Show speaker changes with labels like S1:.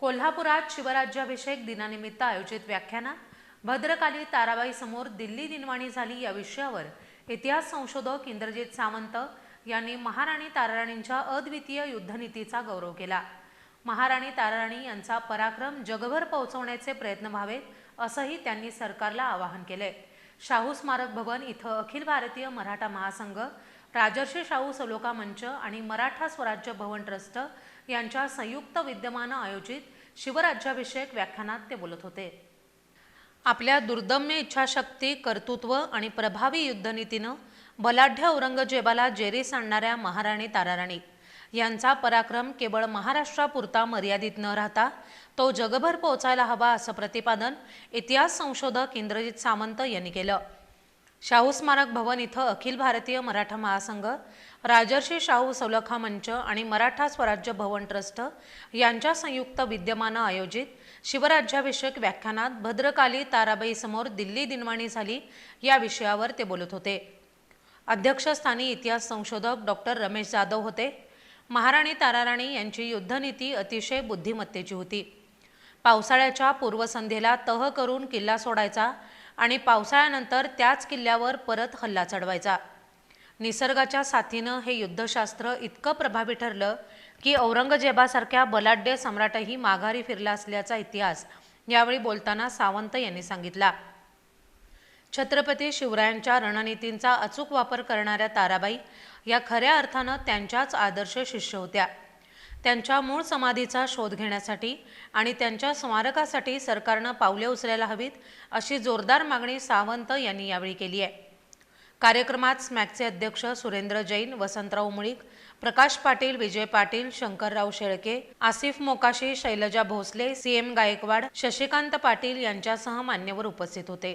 S1: कोल्हापुरात शिवराज्याभिषेक दिनानिमित्त आयोजित व्याख्यानात भद्रकाली ताराबाई समोर दिल्ली दिनवाणी झाली या विषयावर इतिहास संशोधक इंद्रजित सावंत यांनी महाराणी ताराराणींच्या अद्वितीय युद्धनीतीचा गौरव केला. महाराणी ताराराणी यांचा पराक्रम जगभर पोहोचवण्याचे प्रयत्न व्हावेत असंही त्यांनी सरकारला आवाहन केले शाहू स्मारक भवन इथं अखिल भारतीय मराठा महासंघ राजर्षी शाहू सलोका मंच आणि मराठा स्वराज्य भवन ट्रस्ट यांच्या संयुक्त विद्यमानं आयोजित शिवराज्याभिषेक व्याख्यानात ते बोलत होते. आपल्या दुर्दम्य इच्छाशक्ती कर्तृत्व आणि प्रभावी युद्धनीतीनं बलाढ्य औरंगजेबाला जेरीस आणणाऱ्या महाराणी ताराराणी यांचा पराक्रम केवळ महाराष्ट्रापुरता मर्यादित न राहता तो जगभर पोहोचायला हवा असं प्रतिपादन इतिहास संशोधक इंद्रजित सामंत यांनी केलं. शाहू स्मारक भवन इथं अखिल भारतीय मराठा महासंघ राजर्षी शाहू सौलखा मंच आणि मराठा स्वराज्य भवन ट्रस्ट यांच्या संयुक्त विद्यमानं आयोजित शिवराज्याभिषेक व्याख्यानात भद्रकाली ताराबाईसमोर दिल्ली दिनवाणी झाली या विषयावर ते बोलत होते. अध्यक्षस्थानी इतिहास संशोधक डॉक्टर रमेश जाधव होते. महाराणी ताराराणी यांची युद्धनीती अतिशय बुद्धिमत्तेची होती. पावसाळ्याच्या पूर्वसंध्येला तह करून किल्ला सोडायचा आणि पावसाळ्यानंतर त्याच किल्ल्यावर परत हल्ला चढवायचा. निसर्गाच्या साथीनं हे युद्धशास्त्र इतकं प्रभावी ठरलं की औरंगजेबासारख्या बलाढ्य सम्राटही माघारी फिरला असल्याचा इतिहास यावेळी बोलताना सावंत यांनी सांगितला. छत्रपती शिवरायांच्या रणनीतींचा अचूक वापर करणाऱ्या ताराबाई या खऱ्या अर्थानं त्यांच्याच आदर्श शिष्य होत्या. त्यांच्या मूळ समाधीचा शोध घेण्यासाठी आणि त्यांच्या स्मारकासाठी सरकारनं पावले उचलायला हवीत अशी जोरदार मागणी सावंत यांनी यावेळी केली आहे. कार्यक्रमात स्मॅकचे अध्यक्ष सुरेंद्र जैन वसंतराव मुळीक प्रकाश पाटील विजय पाटील शंकरराव शेळके आसिफ मोकाशी शैलजा भोसले सी एम गायकवाड शशिकांत पाटील यांच्यासह मान्यवर उपस्थित होते.